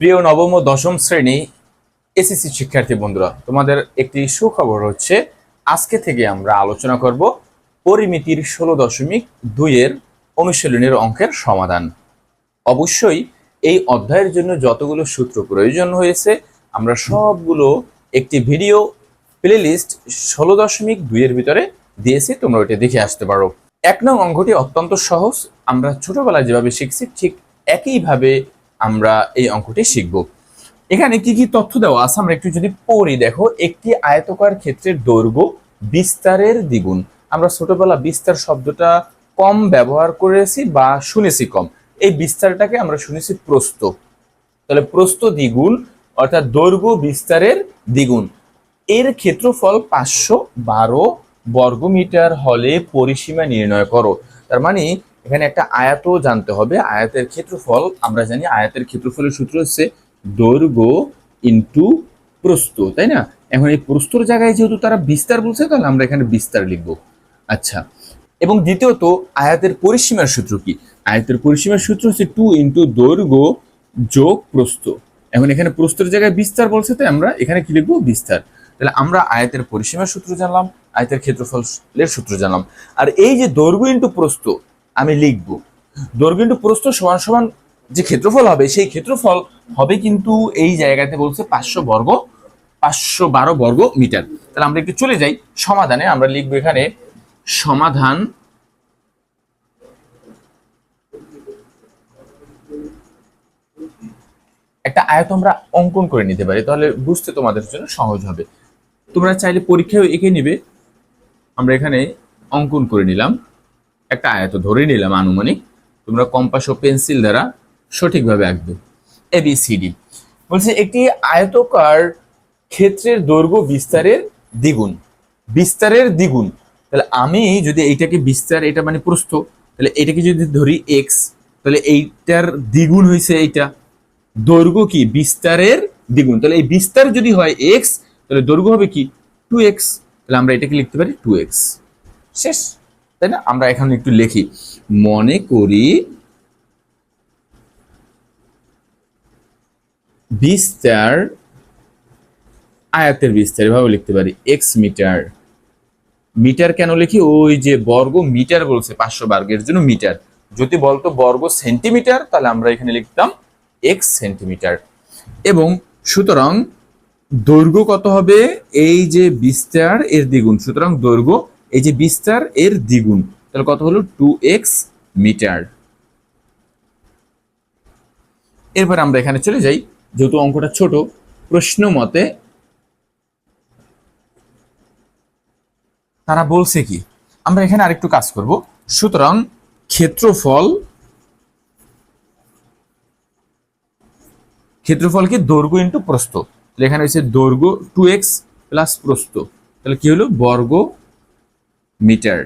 প্রিয় নবম ও দশম শ্রেণি এসএসসি শিক্ষার্থী বন্ধুরা, তোমাদের একটি সুখবর হচ্ছে, আজকে থেকে আমরা আলোচনা করব পরিমিতির ষোলো দশমিক দুইয়ের অনুশীলনের অঙ্কের সমাধান। অবশ্যই এই অধ্যায়ের জন্য যতগুলো সূত্র প্রয়োজন হয়েছে, আমরা সবগুলো একটি ভিডিও প্লেলিস্ট ষোলো দশমিক দুইয়ের ভিতরে দিয়েছি, তোমরা ওইটা দেখে আসতে পারো। এক নং অঙ্কটি অত্যন্ত সহজ, আমরা ছোটবেলায় যেভাবে শিখছি, ঠিক একইভাবে আমরা এই অঙ্কটি শিখব। এখানে কি কি তথ্য দেওয়া আছে আমরা একটু যদি পড়ি, দেখো, একটি আয়তকার ক্ষেত্রের দৈর্ঘ্য বিস্তারের দ্বিগুণ। আমরা ছোটবেলা বিস্তার শব্দটা কম ব্যবহার করেছি বা শুনেছি কম। এই বিস্তারটাকে আমরা শুনেছি প্রস্ত তাহলে প্রস্ত দ্বিগুণ, অর্থাৎ দৈর্ঘ্য বিস্তারের দ্বিগুণ। এর ক্ষেত্রফল পাঁচশো বারো বর্গমিটার হলে পরিসীমা নির্ণয় করো। তার মানে এখানে একটা আয়াত জানতে হবে। আয়াতের ক্ষেত্রফল, আমরা জানি আয়াতের ক্ষেত্রফলের সূত্র হচ্ছে দৈর্ঘ্য ইন্টু প্রস্থ, তাই না? এখন এই প্রস্তর জায়গায় যেহেতু তারা বিস্তার বলছে, তাহলে আমরা এখানে বিস্তার লিখব। আচ্ছা এবং দ্বিতীয়ত আয়াতের পরিসীমার সূত্র কি? আয়াতের পরিসীমার সূত্র হচ্ছে টু ইন্টু দৈর্ঘ্য যোগ প্রস্ত এখন এখানে প্রস্তর জায়গায় বিস্তার বলছে, তাই আমরা এখানে কি লিখব? বিস্তার। তাহলে আমরা আয়াতের পরিসীমার সূত্র জানলাম, আয়াতের ক্ষেত্রফলের সূত্র জানলাম। আর এই যে দৈর্ঘ্য ইন্টু প্রস্থ আমি লিখব। দৈর্ঘ্য প্রস্থ সমান সমান যে ক্ষেত্রফল হবে, সেই ক্ষেত্রফল হবে কিন্তু এই জায়গাতে বলছে পাঁচশো বর্গ, পাঁচশো বারো বর্গ মিটার। তাহলে আমরা একটু চলে যাই সমাধানে, আমরা লিখব এখানে সমাধান একটা আয়ত আমরা অঙ্কন করে নিতে পারি, তাহলে বুঝতে তোমাদের জন্য সহজ হবে। তোমরা চাইলে পরীক্ষায় এঁকে নিবে। আমরা এখানে অঙ্কন করে নিলাম। একটা আয়ত ধরে নিলাম আনুমানিক। তোমরা কম্পাস ও পেন্সিল দ্বারা সঠিকভাবে আঁকবে। এ বি সি ডি বলছে, একটি আয়তকার ক্ষেত্রের দৈর্ঘ্য বিস্তারের দ্বিগুণ। বিস্তারের দ্বিগুণ। তাহলে আমি যদি এইটাকে বিস্তার, এটা মানে প্রস্থ, তাহলে এটাকে যদি ধরি এক্স তাহলে এইটার দ্বিগুণ হয়েছে এইটা। দৈর্ঘ্য কি? বিস্তারের দ্বিগুণ। তাহলে এই বিস্তার যদি হয় এক্স তাহলে দৈর্ঘ্য হবে কি? টু এক্স তাহলে আমরা এটাকে লিখতে পারি টু এক্স শেষ। তাই না? আমরা এখন একটু লিখি। মনে করি বিস্তার আয়াতের বিস্তার, এভাবে লিখতে পারি। X metre. মিটার কেন লিখি? ওই যে বর্গ মিটার বলছে, পাঁচশো বর্গের জন্য মিটার। যদি বলতো বর্গ সেন্টিমিটার, তাহলে আমরা এখানে লিখতাম এক্স সেন্টিমিটার। এবং সুতরাং দৈর্ঘ্য কত হবে? এই যে বিস্তার, এর দ্বিগুণ। সুতরাং দৈর্ঘ্য এই যে বিস্তার, এর দ্বিগুণ। তাহলে কত হলো? Two X metre. এরপর আমরা এখানে চলে যাই, যেহেতু অঙ্কটা ছোট, প্রশ্ন মতে তারা বলছে কি? আমরা এখানে আরেকটু কাজ করব। সুতরাং ক্ষেত্রফল ক্ষেত্রফল কি? দৈর্ঘ্য ইন্টু প্রস্থ। তাহলে এখানে হচ্ছে দৈর্ঘ্য টু এক্স প্লাস প্রস্থ। তাহলে কি হলো? বর্গ মিটার।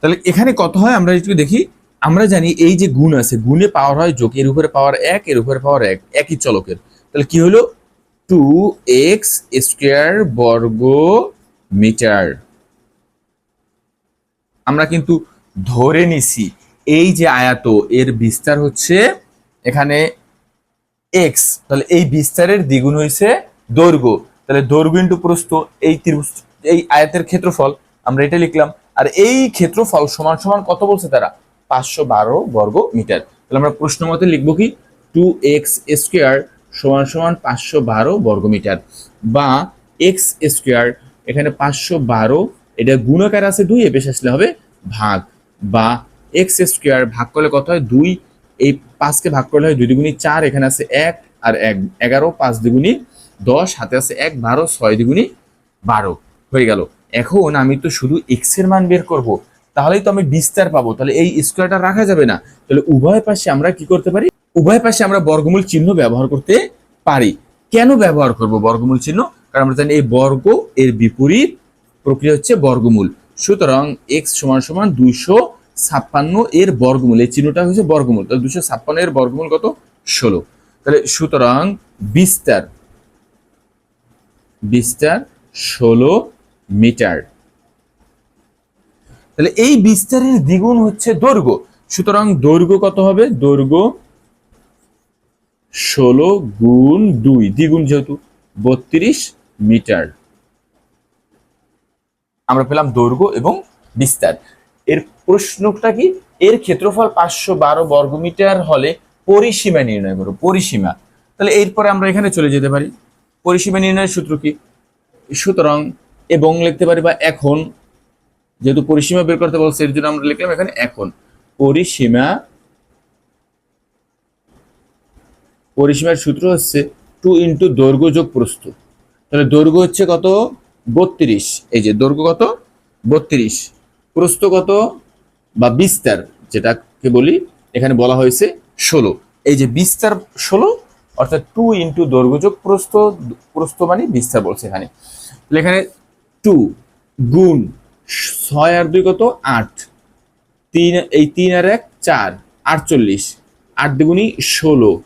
তাহলে এখানে কত হয় আমরা একটু দেখি। আমরা জানি এই যে গুণ আছে, গুণে পাওয়ার হয় যোগ, এর উপরে পাওয়ার এক, এর উপরে পাওয়ার এক, একই চলকের। তাহলে কি হলো? টু এক্স স্কোয়ার বর্গ মিটার। আমরা কিন্তু ধরে নিছি, এই যে আয়াত, এর বিস্তার হচ্ছে এখানে এক্স তাহলে এই বিস্তারের দ্বিগুণ হয়েছে দৈর্ঘ্য। তাহলে দৈর্ঘ্য ইন্টু প্রস্থ, এই ত্রিভুজ, এই আয়াতের ক্ষেত্রফল আমরা এটা লিখলাম, আর এই ক্ষেত্রফল সমান সমান কত বলছে তারা? পাঁচশো বারো বর্গ মিটার। তাহলে আমরা প্রশ্ন মতে লিখব কি? টু এক্স স্কোয়ার সমান সমান পাঁচশো বারো বর্গ মিটার। বা এক্স স্কোয়ার এখানে পাঁচশো বারো, এটা গুণাকার আছে দুই, এ আসলে হবে ভাগ। বা এক্স স্কোয়ার ভাগ করলে কত হয়? দুই, এই পাঁচকে ভাগ করলে হয় দুই দুগুণী চার, এখানে আছে এক আর এক, এগারো, পাঁচ দুগুণী দশ, হাতে আছে এক, বারো, ছয় দুগুণী বারো। হয়ে গেল। এখন আমি তো শুধু এক্সের মান বের করব, তাহলেই তো আমি বিস্তার পাবো, তাহলে এই স্কোয়ারটা রাখা যাবে না। তাহলে উভয় পাশে আমরা কি করতে পারি? উভয় পাশে আমরা বর্গমূল চিহ্ন ব্যবহার করতে পারি। কেন ব্যবহার করব বর্গমূল চিহ্ন? কারণ আমরা জানি এই বর্গ এর বিপরীত প্রক্রিয়া হচ্ছে বর্গমূল। সুতরাং এক্স সমান সমান দুইশো ছাপ্পান্ন এর বর্গমূল, এই চিহ্নটা হচ্ছে বর্গমূল, তাহলে দুশো ছাপ্পান্ন এর বর্গমূল কত? ষোলো। তাহলে সুতরাং বিস্তার বিস্তার ষোলো মিটার। তাহলে এই বিস্তারের দ্বিগুণ হচ্ছে দৈর্ঘ্য। সুতরাং দৈর্ঘ্য কত হবে? দৈর্ঘ্য ষোলো গুণ দুই, দ্বিগুণ যেহেতু, বত্রিশ মিটার। আমরা পেলাম দৈর্ঘ্য এবং বিস্তার। এর প্রশ্নটা কি? এর ক্ষেত্রফল পাঁচশো বারো বর্গমিটার হলে পরিসীমা নির্ণয় করো, পরিসীমা। তাহলে এরপরে আমরা এখানে চলে যেতে পারি। পরিসীমা নির্ণয়ের সূত্র কি? সুতরাং এবং লিখতে পারি বা এখন, যেহেতু পরিসীমা বের করতে বলছে, এর জন্য আমরা লিখলাম এখানে এখন। পরিসীমা, পরিসীমার সূত্র হচ্ছে টু ইন্টু দৈর্ঘ্য যোগ প্রস্থ। তাহলে দৈর্ঘ্য হচ্ছে কত? বত্রিশ। এই যে দৈর্ঘ্য কত? বত্রিশ। প্রস্থ কত? বা বিস্তার, যেটাকে বলি, এখানে বলা হয়েছে ষোলো। এই যে বিস্তার ষোলো, অর্থাৎ টু ইন্টু দৈর্ঘ্য যোগ প্রস্থ প্রস্থ মানে বিস্তার বলছে এখানে। এখানে টু গুণ ছয় আর দুই কত? আট। তিন, এই তিন আর এক, চার। আটচল্লিশ। আট দুগুণি ষোলো।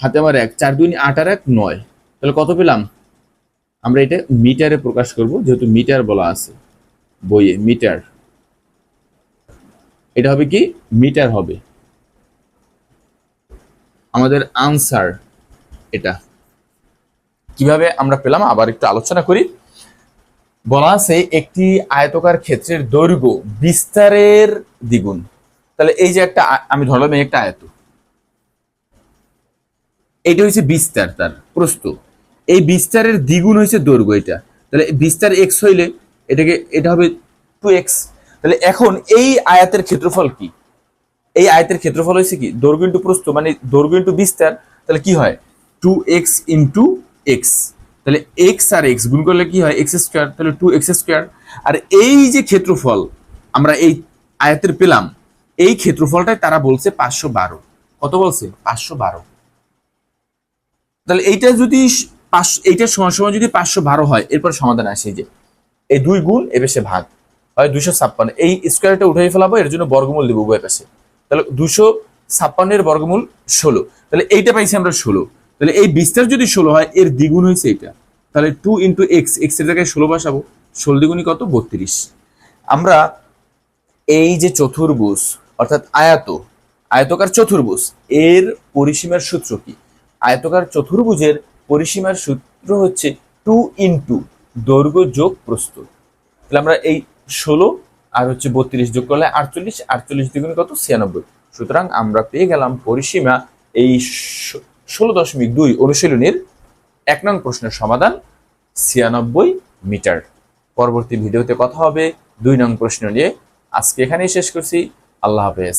হাতে আমার এক, চার দুগুণি আট আর এক, নয়। তাহলে কত পেলাম? আমরা এটা মিটারে প্রকাশ করব, যেহেতু মিটার বলা আছে বইয়ে, মিটার। এটা হবে কি? মিটার হবে। আমাদের আনসার এটা। কীভাবে আমরা পেলাম? আবার একটু আলোচনা করি। বলা আছে একটি আয়তকার ক্ষেত্রের দৈর্ঘ্য বিস্তারের দ্বিগুণ। তাহলে এই যে একটা আমি ধরলাম এই একটা আয়ত। এটা হচ্ছে বিস্তার তার, প্রস্থ। এই বিস্তারের দ্বিগুণ হয়েছে দৈর্ঘ্য এটা। তাহলে বিস্তার এক্স হইলে এটাকে, এটা হবে টু এক্স তাহলে এখন এই আয়াতের ক্ষেত্রফল কি? এই আয়তের ক্ষেত্রফল হয়েছে কি? দৈর্ঘ্য ইন্টু প্রস্থ মানে দৈর্ঘ্য ইন্টু বিস্তার, তাহলে কি হয়? টু এক্স ইন্টু এক্স তাহলে এক্স আর এক্স গুণ করলে কি হয়? এক্স স্কোয়ার তাহলে টু এক্স স্কোয়ার আর এই যে ক্ষেত্রফল আমরা এই আয়াতের পেলাম, এই ক্ষেত্রফলটাই তারা বলছে পাঁচশো বারো। কত বলছে? পাঁচশো বারো। তাহলে এইটা যদি পাঁচশো এইটার সমান সমান যদি পাঁচশো বারো হয়, এরপর সমাধান আসে যে, এই দুই গুণ, এ পাশে ভাগ। হয় দুশো ছাপ্পান্ন। এই স্কোয়ারটা উঠাই ফেলাবো, এর জন্য বর্গমূল দেবো উভয় পাশে। তাহলে দুশো ছাপ্পান্নের বর্গমূল ষোলো। তাহলে এইটা পাইছি আমরা ষোলো। তাহলে এই বিস্তার যদি ষোলো হয়, এর দ্বিগুণ হয়েছে এটা। তাহলে টু ইন্টু এক্স এক্সের জায়গায় ষোলো বসাবো। ষোলো দ্বিগুণই কত? বত্রিশ। আমরা এই যে চতুর্ভুজ, অর্থাৎ আয়াত, আয়তকার চতুর্ভুজ, এর পরিসীমার সূত্র কি? আয়তকার চতুর্ভুজের পরিসীমার সূত্র হচ্ছে টু ইন্টু দৈর্ঘ্য যোগ প্রস্থ। তাহলে আমরা এই ষোলো আর হচ্ছে বত্রিশ যোগ করলে আটচল্লিশ আটচল্লিশ দ্বিগুণ কত? ছিয়ানব্বই। সুতরাং আমরা পেয়ে গেলাম পরিসীমা এই ষোলো দশমিক দুই অনুশীলনীর এক নং প্রশ্নের সমাধান ছিয়ানব্বই মিটার। পরবর্তী ভিডিওতে কথা হবে দুই নং প্রশ্ন নিয়ে। আজকে এখানেই শেষ করছি। আল্লাহ হাফেজ।